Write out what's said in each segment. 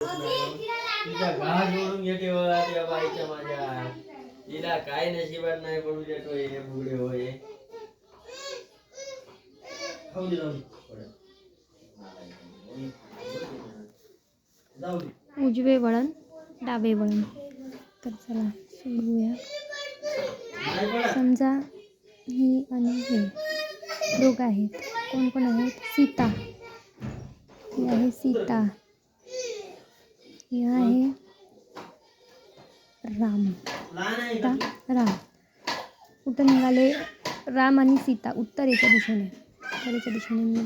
तिचा घास जोडून घे तेव्हा त्या बाईच्या माझ्या तिला काय नशिबात नाही पडू देतो हे होय. खाऊ दे जाऊ दे. पडेल. जाऊ दे. उजवे वळण डावे वळण. तर चला नाही पडा समजा ही आणि हे. दोघं आहेत. कोण कोण आहेत? सीता. ही आहे सीता. ही आहे राम. सीता? राम. कुठं निघाले? राम आणि सीता उत्तरेच्या दिशेने. उत्तरेच्या दिशेने.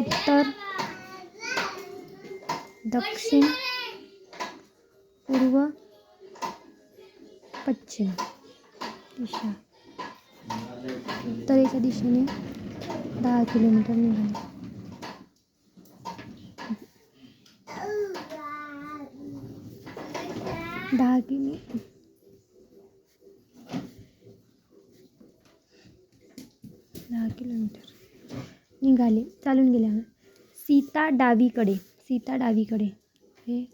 उत्तर दक्षिण पूर्व पश्चिम दिशा. उत्तरेच्या दिशेने दहा किलोमीटर निघाले. दहा दहा किलोमीटर निघाले. चालून गेले आम्ही. सीता डावीकडे. सीता डावीकडे. हे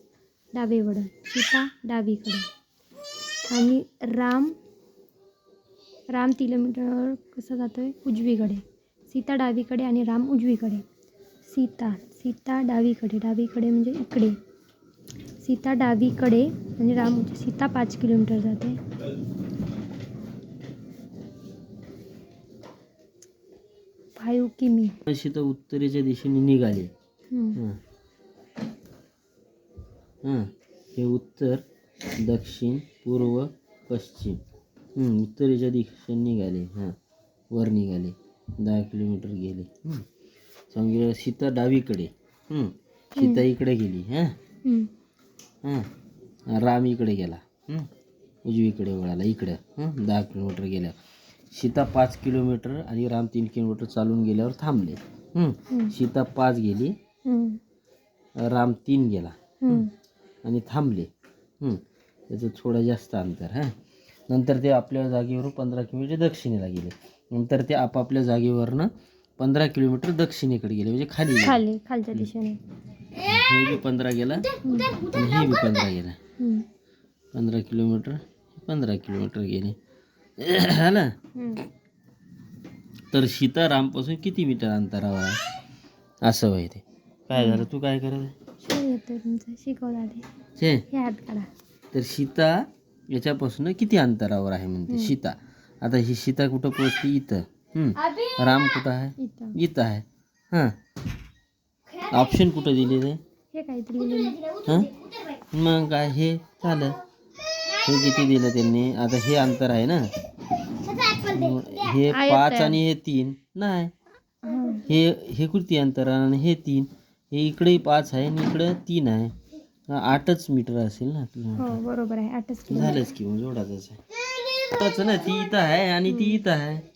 डावे वडण. सीता डावीकडे. आणि राम राम किलोमीटर कसं जातो आहे उजवीकडे. सीता डावीकडे आणि राम उजवीकडे. सीता सीता डावीकडे. डावीकडे म्हणजे इकडे. सीता डावीकडे म्हणजे राम सीता पाच किलोमीटर जाते. फाईव्ह किमी अशी तर उत्तरेच्या दिशेने निघाले. हां. हां. हे उत्तर दक्षिण पूर्व पश्चिम. हं, उत्तरेच्या दिशेने निघाले. हां. वर निघाले. दहा किलोमीटर गेले. हं. समजा सीता डावीकडे. हं, सीता इकडे गेली. हां. हम्म. हां. राम इकडे गेला. हं, उजवीकडे वळाला. इकडं. हं, दहा किलोमीटर गेल्या. सीता पाच किलोमीटर आणि राम तीन किलोमीटर चालून गेल्यावर थांबले. हं. हम्म. सीता पाच गेली. हम्म. राम तीन गेला. हम्म. आणि थांबले. हं. त्याचं थोडं जास्त अंतर हां. नंतर ते आपल्या जागेवरून पंधरा किलोमीटर दक्षिणेला गेले. नंतर ते आपापल्या जागेवरनं पंधरा किलोमीटर दक्षिणेकडे गेले म्हणजे खाली गेले. खाली खालच्या दिशेने. हे बी पंधरा गेला. आणि हे बी पंधरा गेला. हम्म. पंधरा किलोमीटर पंधरा किलोमीटर गेले. हा ना? हम्म. तर सीतारामपासून किती मीटर अंतरावर आहे? असं वय ते. काय झालं? तू काय करत शिव येतोय तुमचं शिकवला ते. छे हे हात काढा. तर सीता याच्यापासून किती अंतरावर आहे म्हणते? सीता. आता ही सीता कुठं पोहोचली इथं. राम कुठं आहे? इथं. इथं आहे. हां. ऑप्शन कुठं दिलेलं आहे हे. हां? मग काय हे झालं. हे किती दिलं त्यांनी? आता हे अंतर आहे ना? हे पाच. आणि हे तीन. नाही. हां. हे हे किती अंतर आहे? आणि हे तीन. हे इकडे पाच आहे आणि इकडं तीन आहे. आठच मीटर असेल ना किलोमीटर हो बरोबर आहे. आठच झालंच की मग जोडाच आहे. ना ती इथं आहे आणि ती इथं आहे.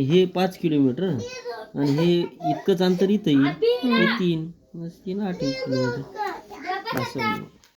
हे पाच किलोमीटर. आणि हे इतकंच अंतर इथं येईल हे तीन. तीन आठ किलोमीटर. असं.